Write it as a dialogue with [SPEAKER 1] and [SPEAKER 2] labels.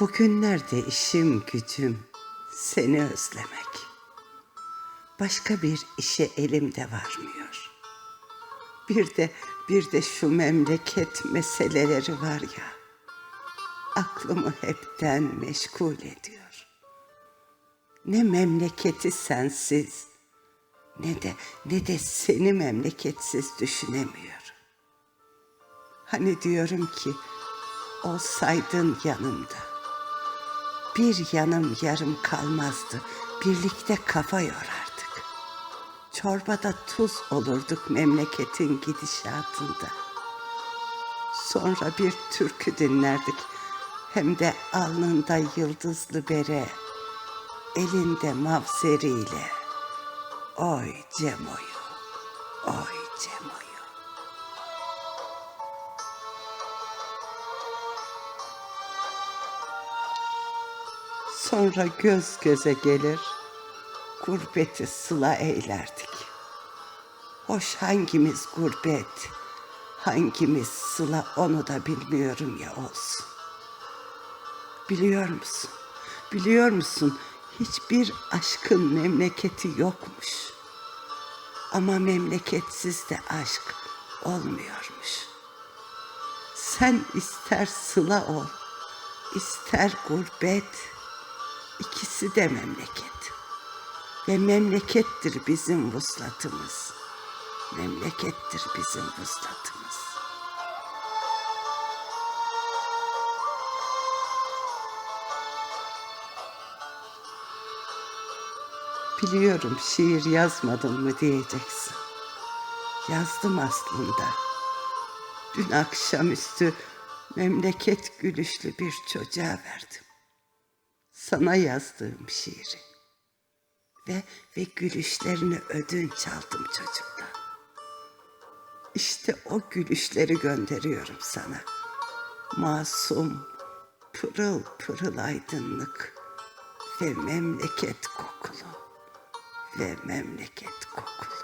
[SPEAKER 1] Bugünlerde işim gücüm seni özlemek. Başka bir işe elimde varmıyor. Bir de bir de şu memleket meseleleri var ya. Aklımı hepten meşgul ediyor. Ne memleketi sensiz ne de ne de seni memleketsiz düşünemiyorum. Hani diyorum ki olsaydın yanımda. Bir yanım yarım kalmazdı. Birlikte kafa yorardık. Çorbada tuz olurduk memleketin gidişatında. Sonra bir türkü dinlerdik. Hem de alnında yıldızlı bere, elinde mavzeriyle. Oy Cemo'yu, oy Cemo'yu. Sonra göz göze gelir, gurbeti sıla eylerdik. Hoş hangimiz gurbet, hangimiz sıla onu da bilmiyorum ya olsun. Biliyor musun? Biliyor musun? Hiçbir aşkın memleketi yokmuş. Ama memleketsiz de aşk olmuyormuş. Sen ister sıla ol, ister gurbet, ikisi de memleket. Ve memlekettir bizim vuslatımız. Memlekettir bizim vuslatımız. Biliyorum şiir yazmadın mı diyeceksin. Yazdım aslında. Dün akşamüstü memleket gülüşlü bir çocuğa verdim. Sana yazdığım şiiri. Ve ve gülüşlerini ödünç aldım çocuktan. İşte o gülüşleri gönderiyorum sana. Masum, pırıl pırıl aydınlık ve memleket kokulu ve memleket kokulu.